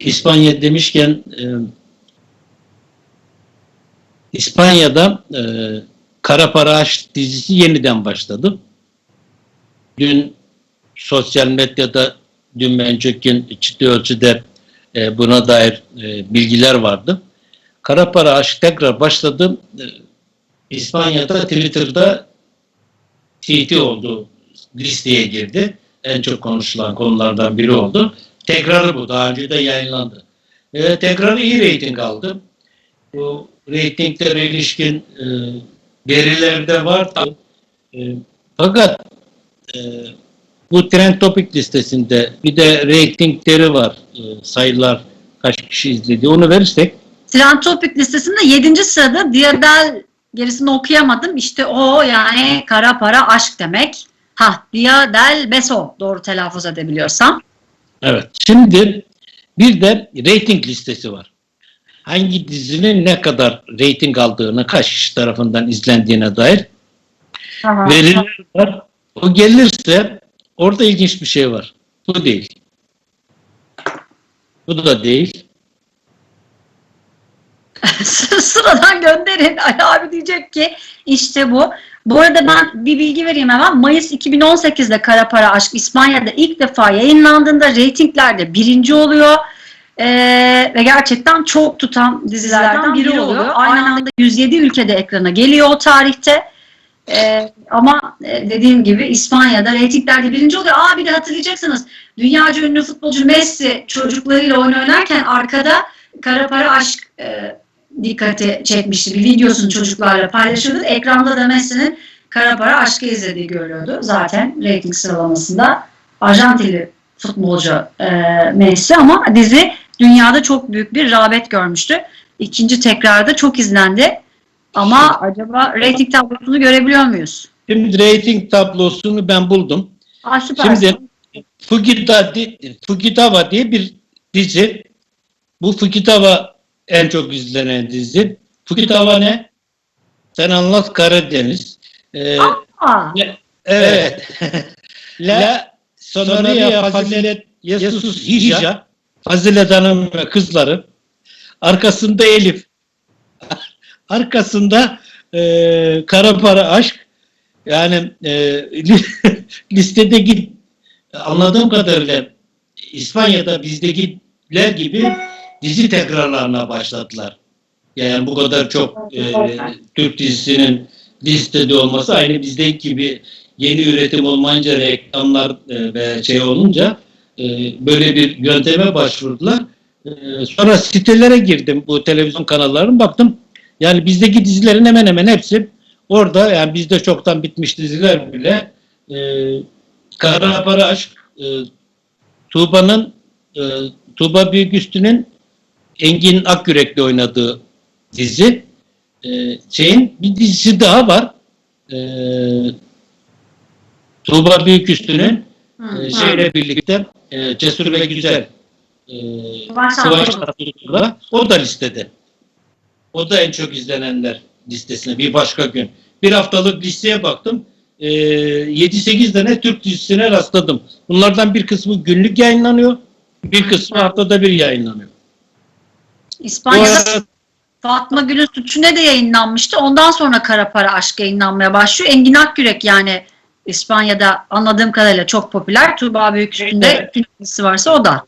İspanya demişken e, İspanya'da e, Kara Para Aşk dizisi yeniden başladı. Dün sosyal medyada dün Mencök'ün ciddi ölçüde e, buna dair e, bilgiler vardı. Kara Para Aşk tekrar başladı. E, İspanya'da Twitter'da TT oldu. Listeye girdi. En çok konuşulan konulardan biri oldu. Tekrarı bu. Daha önce de yayınlandı. E, tekrarı iyi reyting aldı. Bu reytinglere ilişkin e, veriler vardı. E, fakat e, bu trend topik listesinde bir de reytingleri var. E, sayılar kaç kişi izledi. Onu verirsek Trend Topic listesinde 7. sırada Diadel gerisini okuyamadım. İşte o yani kara para aşk demek. Ha Dia del Beso doğru telaffuz edebiliyorsam. Evet. Şimdi bir de rating listesi var. Hangi dizinin ne kadar rating aldığını, kaç kişi tarafından izlendiğine dair veriler var. O gelirse orada ilginç bir şey var. Bu değil. Bu da değil. Sıradan gönderin. Ali abi diyecek ki işte bu. Bu arada ben bir bilgi vereyim hemen. Mayıs 2018'de Kara Para Aşk İspanya'da ilk defa yayınlandığında reytinglerde birinci oluyor. Ee, ve gerçekten çok tutan dizilerden biri oluyor. Aynı anda 107 ülkede ekrana geliyor o tarihte. Ee, ama e, dediğim gibi İspanya'da reytinglerde birinci oluyor. Aa bir de hatırlayacaksınız. Dünyaca ünlü futbolcu Messi çocuklarıyla oyun oynarken arkada Kara Para Aşk e, dikkati çekmişti. Bir videosunu çocuklarla paylaşıyordu. Ekranda da Messi'nin Kara Para Aşk'ı izlediği görülüyordu. Zaten reyting sıralamasında Arjantinli futbolcu e, Messi ama dizi dünyada çok büyük bir rağbet görmüştü. İkinci tekrarda çok izlendi. Ama acaba reyting tablosunu görebiliyor muyuz? Şimdi rating tablosunu ben buldum. Aa, süper. Şimdi Fukida, Fukitawa diye bir dizi. Bu Fukitawa en çok izlenen dizi. Fukitawa ne? Sen anlat Karadeniz. Ee, Aa, evet. La Sonoria Fazilet Jesus Hija Fazilet Hanım ve kızları. Arkasında Elif. Arkasında e, Kara Para Aşk. Yani e, li- listedeki anladığım kadarıyla İspanya'da bizdekiler gibi dizi tekrarlarına başladılar. Yani bu kadar çok e, Türk dizisinin listede olması aynı bizdeki gibi yeni üretim olmayınca reklamlar e, ve şey olunca e, böyle bir yönteme başvurdular. E, sonra sitelere girdim bu televizyon kanallarının baktım. Yani bizdeki dizilerin hemen hemen hepsi orada yani bizde çoktan bitmiş diziler bile e, Kara Para Aşk e, Tuğba'nın e, Tuğba Büyüküstü'nün Engin Akyürek'le oynadığı dizi. E, şeyin bir dizisi daha var. E, Tuğba Büyüküstü'nün e, şeyle birlikte e, Cesur ve Güzel e, Tatlıtuğ. Tatlıtuğ'la o da listede. O da en çok izlenenler listesine bir başka gün. Bir haftalık listeye baktım. E, 7-8 tane Türk dizisine rastladım. Bunlardan bir kısmı günlük yayınlanıyor. Bir kısmı haftada bir yayınlanıyor. İspanya'da arada Fatma Gül'ün Suçu ne de yayınlanmıştı. Ondan sonra Kara Para Aşk yayınlanmaya başlıyor. Engin Akyürek yani İspanya'da anladığım kadarıyla çok popüler. Tuğba Büyüküstü'nde Evet. kim dizisi varsa o da.